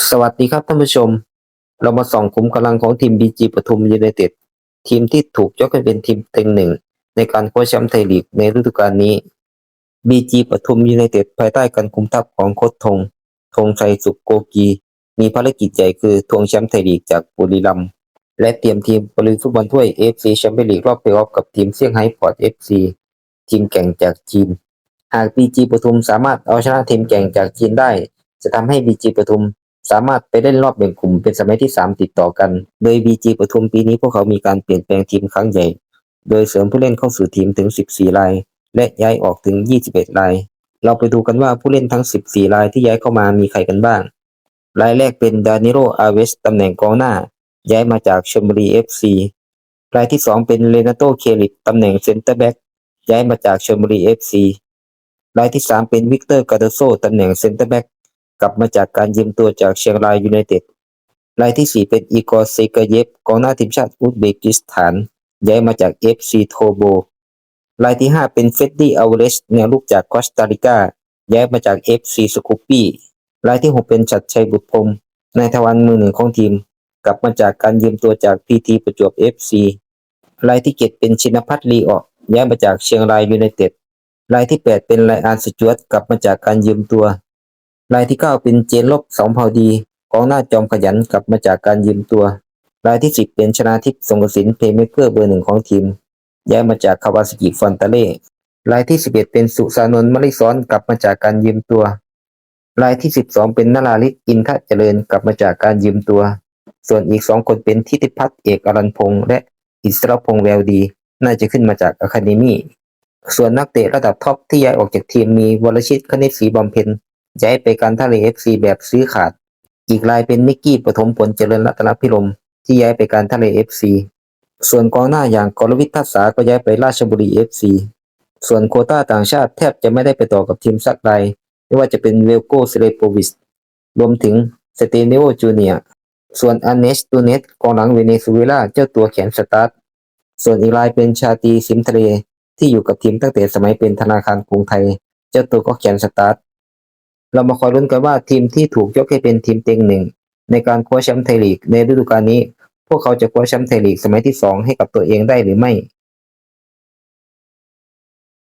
สวัสดีครับท่านผู้ชม เรามาส่องขุมกำลังของทีมบีจีปทุมยูไนเต็ดทีมที่ถูกยกให้เป็นทีมเต็งหนึ่งในการคว้าแชมป์ไทยลีกในฤดูกาลนี้บีจีปทุมยูไนเต็ดภายใต้การคุมทัพของโค้ชธงธงชัยสุขโกกี มีภารกิจใหญ่คือทวงแชมป์ไทยลีกจากบุรีรัมย์และเตรียมทีมบอลลูนฟุตบอลถ้วยเอฟซีแชมเปี้ยนลีกรอบเพลย์ออฟกับทีมเซี่ยงไฮ้พอร์ตเอฟซีทีมแข่งจากจีน หากบีจีปทุมสามารถเอาชนะทีมแข่งจากจีนได้ จะทำให้บีจีปทุม สามารถไปเล่นรอบแบ่งกลุ่มเป็นสมัยที่ 3 ติดต่อกัน โดย BG ปทุมปีนี้พวกเขามีการเปลี่ยนแปลงทีมครั้งใหญ่ โดยเสริมผู้เล่นเข้าสู่ทีมถึง 14 ราย และย้ายออกถึง 21 ราย เราไปดูกันว่าผู้เล่นทั้ง 14 รายที่ย้ายเข้ามามีใครกันบ้าง รายแรกเป็นดานิโรอาเวสตำแหน่งกองหน้า ย้ายมาจากชลบุรี FC รายที่ 2 เป็นเลนาโตเคลิตตำแหน่งเซนเตอร์แบ็กย้ายมาจากชลบุรี FC รายที่ 3 เป็นวิกเตอร์กาโดโซตำแหน่งเซนเตอร์แบ็ก กลับมาจากการยืมตัวจากเชียงรายยูไนเต็ดรายที่ 4 เป็นอีกอร์เซกเยฟกองหน้าทีมชาติอุซเบกิสถาน ย้ายมาจาก FC โทโบรายที่ 5 เป็นเฟดดี้อัลเวสแนวลูกจากคอสตาริกาย้ายมาจาก FC สคูปปี้รายที่ 6 เป็นชัดชัยบุตรพรมนายทวันมือหนึ่งของทีม กลับมาจากการยืมตัวจาก PT ประจวบ FC รายที่ 7 เป็นชินพัฒน์ลีออกย้ายมาจากเชียงรายยูไนเต็ดรายที่ 8 เป็นไลอานสจวตกลับมาจากการยืมตัว รายที่ 9 เป็นเจนลบสองเผ่าดีกองหน้าจอมขยันกลับมาจากการยืมตัว รายที่ 10 เป็นชนาทิพย์สงกระสินเพย์เมเกอร์เบอร์หนึ่งของทีม ย้ายมาจากคาวาสกิฟอนตาเล่รายที่ 11 เป็นสุสานนท์มริซ้อนกลับมาจากการยืมตัว รายที่ 12 เป็นนาราลิศอินทะเจริญกลับมาจากการยืมตัว ส่วนอีก2คนเป็นทิติพัฒน์เอกอรันพงษ์และอิสระพงษ์แววดี น่าจะขึ้นมาจากอะคาเดมี่ส่วนนักเตะระดับท็อปที่ย้ายออกจากทีมมีวรชิตคณิตศรีบำเพ็ญ ย้ายไปการท่าเรือเอฟซีแบบซื้อขาด อีกรายเป็นนิกกี้ปฐมผลเจริญรัตนพิรมที่ย้ายไปการท่าเรือเอฟซีส่วนกองหน้าอย่างกรวิทย์ทัศษาก็ย้ายไปราชบุรีเอฟซีส่วนโคต้าต่างชาติแทบจะไม่ได้ไปต่อกับทีมสักรายไม่ว่าจะเป็นเวลโกเซเลโปวิสรวมถึงสเตเนโอจูเนียส่วนอันเนสตูเนสกองหลังเวเนซุเอลาเจ้าตัวแขนสตาร์ทส่วนอีกรายเป็นชาตีสิมทะเลที่อยู่กับทีมตั้งแต่สมัยเป็นธนาคารกรุงไทย เจ้าตัวก็แขนสตาร์ท เรามาคอยลุ้นกันว่าทีมที่ถูกยกให้เป็นทีมเต็งหนึ่งในการคว้าแชมป์ไทยลีกในฤดูกาลนี้ พวกเขาจะคว้าแชมป์ไทยลีกสมัยที่สองให้กับตัวเองได้หรือไม่